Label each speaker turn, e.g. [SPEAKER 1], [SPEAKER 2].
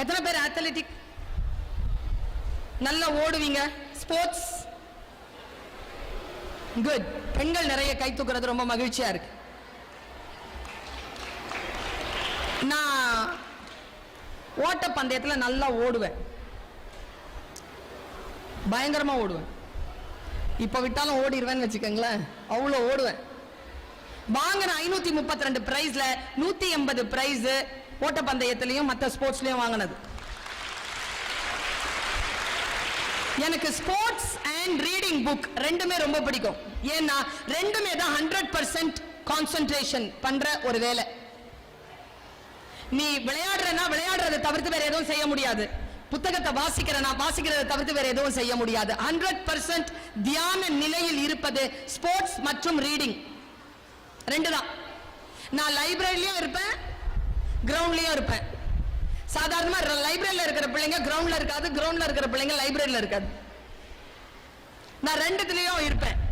[SPEAKER 1] எத்தனை பேர் அத்லெட்டிக் நல்லா ஓடுவீங்க. ஸ்போர்ட்ஸ் குட் பெண்கள் நிறைய கை தூக்குறது ரொம்ப மகிழ்ச்சியா இருக்கு. நான் ஓட்ட பந்தயத்தில் நல்லா ஓடுவேன். பயங்கரமா ஓடுவேன். இப்ப விட்டாலும் ஓடிடுவேன்னு வச்சுக்கோங்களேன். அவ்வளோ ஓடுவேன். வாங்கின ஐநூத்தி முப்பத்தி ரெண்டு பிரைஸ்ல நூத்தி எண்பது பிரைஸ் ஓட்டப்பந்தயத்திலையும் மற்ற ஸ்போர்ட்ஸ்லையும் வாங்கினது. எனக்கு ஸ்போர்ட்ஸ் அண்ட் ரீடிங் புக் ரெண்டுமே ரொம்ப பிடிக்கும். ஏன்னா ரெண்டுமே தான் ஹண்ட்ரட் பர்சன்ட் கான்சென்ட்ரேஷன் பண்ற ஒரு வேலை. நீ விளையாடுறனா விளையாடுறதை தவிர்த்து வேற எதுவும் செய்ய முடியாது. புத்தகத்தை வாசிக்கிறனா வாசிக்கிறதை தவிர்த்து வேற எதுவும் செய்ய முடியாது. ஹண்ட்ரட் பர்சன்ட் தியான நிலையில் இருப்பது ஸ்போர்ட்ஸ் மற்றும் ரீடிங் ரெண்டு தான் நான் லைப்ரரியிலயும் இருப்பேன் கிரவுண்ட்லயும் இருப்பேன். சாதாரணமா லைப்ரரியில இருக்கிற பிள்ளைங்க கிரவுண்ட்ல இருக்காது கிரவுண்ட்ல இருக்கிற பிள்ளைங்க லைப்ரரியில இருக்காது. நான் ரெண்டுத்துலயும் இருப்பேன்.